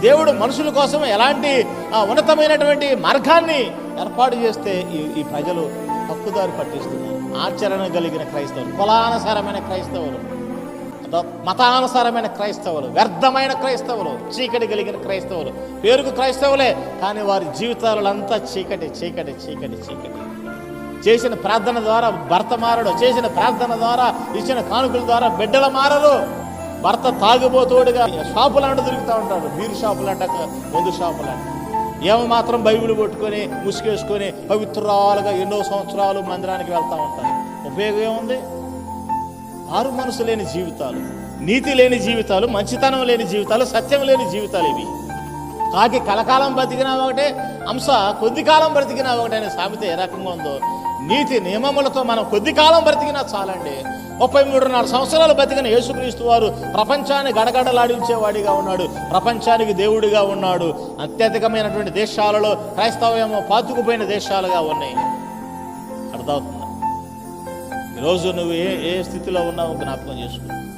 దేవుడు మనుషుల కోసం ఎలాంటి ఉన్నతమైనటువంటి మార్గాన్ని ఏర్పాటు చేస్తే ఈ ఈ ప్రజలు తప్పుదారి పట్టిస్తున్నారు. ఆచరణ కలిగిన క్రైస్తవులు కులానుసారమైన క్రైస్తవులు మతానుసారమైన క్రైస్తవులు వ్యర్థమైన క్రైస్తవులు చీకటి కలిగిన క్రైస్తవులు. పేరుకు క్రైస్తవులే కానీ వారి జీవితాలంతా చీకటి చీకటి చీకటి చీకటి. చేసిన ప్రార్థన ద్వారా భర్త మారడు చేసిన ప్రార్థన ద్వారా ఇచ్చిన కానుకల ద్వారా బిడ్డల మారరు. భర్త తాగుబోతోడుగా షాపులాంటి తిరుగుతూ ఉంటాడు. బీరు షాపులంట మందు షాపులంట ఏమో మాత్రం బైబిల్ పట్టుకొని ముసుగేసుకొని పవిత్రాలుగా ఎన్నో సంవత్సరాలు మందిరానికి వెళ్తూ ఉంటారు. ఉపయోగం ఏముంది? ఆరు మనసు లేని జీవితాలు నీతి లేని జీవితాలు మంచితనం లేని జీవితాలు సత్యం లేని జీవితాలు ఇవి. కాకి కలకాలం బ్రతికినా ఒకటే అంశ కొద్ది కాలం బ్రతికినా ఒకటే అనే సామెత ఏ రకంగా ఉందో. నీతి నియమములతో మనం కొద్ది కాలం బ్రతికినా చాలండి. ముప్పై మూడున్నర సంవత్సరాలు బతికిన యేసుక్రీస్తు వారు ప్రపంచాన్ని గడగడలాడించేవాడిగా ఉన్నాడు ప్రపంచానికి దేవుడిగా ఉన్నాడు. అత్యధికమైనటువంటి దేశాలలో క్రైస్తవ్యము పాతుకుపోయిన దేశాలుగా ఉన్నాయి. అర్థమవుతుందా? ఈరోజు నువ్వు ఏ ఏ స్థితిలో ఉన్నావు జ్ఞాపకం చేసుకో.